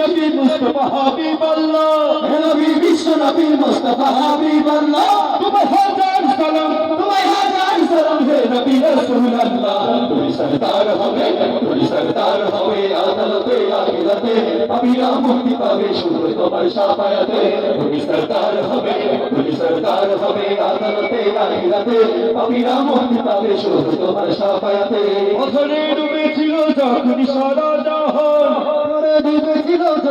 নবী মুস্তফা হাবিবাল্লাহ। হে নবী বিশ্ব নবী মুস্তাফা হাবিবাল্লাহ। তোমার হাজার সালাম তোমায় হাজার সালাম হে নবী রাসূলুল্লাহ। তুমি সরদার হবে তুমি সরদার হবে আদালতে আখিরাতে পাপীরা মুক্তি পাবে শুধু তোমার শাফায়াতে তুমি সরদার হবে তুমি সরদার হবে আদালতে আখিরাতে পাপীরা মুক্তি পাবে শুধু তোমার শাফায়াতে পথরে ডুবেছিল যখন সারা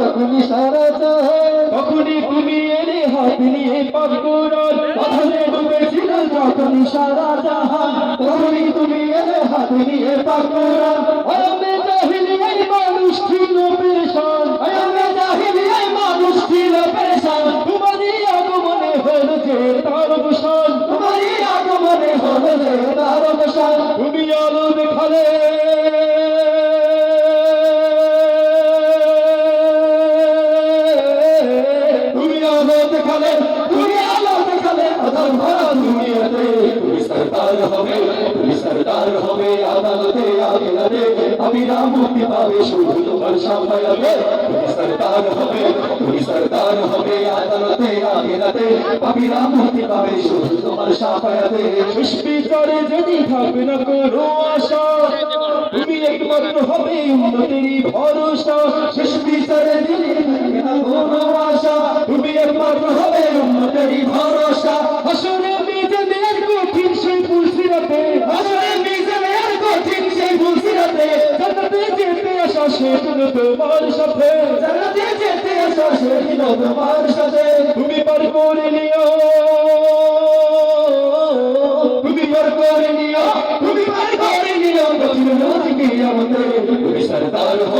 তখনই তুমি সারা তখনই তুমি এলে হাত নিয়ে পাক কোরআন আয়ামে জাহিলিয়ায় মানুষ ছিল পেরেশান। আয়ামে জাহিলিয়ায় মানুষ ছিল পেরেশান। তোমারই আগমনে হল যে তার অবসান। তোমারই আগমনে হলো যে তার অবসান। তুমি আলো ভরা দুনিয়াতে যদি থাকবে না কোনো আশা তুমি একমাত্র হবে উন্নতিরই ভরসা। বিচারে দিলে থাকবে না কোনো আশা। উন্নতেরই ভরসা। হাসরে মিজানের কঠিন সেই পুলসিরাতে আসলে মিজানের কঠিন সেই ফুলসিরাতে জান্নাতে যেতে আসা সেজন্য তোমার সাথে। জান্নাতে যেতে আসা সেদিন তোমার সাথে। তুমি পার করে নিও। তুমি পার করে নিও। তুমি পার করে নিও। কঠিন নদীকে আমাদের। তুমি সরদার হবে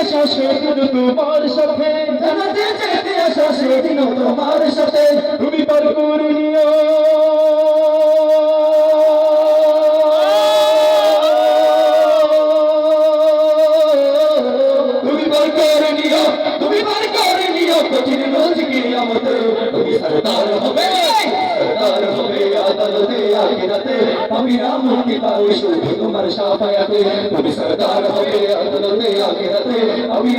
আসা সেজন্য তোমার সাথে। জানাতে যেতে আসা সেদিন তোমার সাথে। তুমি পার করে নিও। তুমি বার করে নিও। তুমি বার করে নিও। কঠিন রোজকে আমাদের তুমি সরদার হবে। আদালতে আখিরাতে আমিরা মুক্তি পাবে শুধু তোমার সাফায়াতে তুমি সরদার হবে আদালতে আখিরাতে আমিরা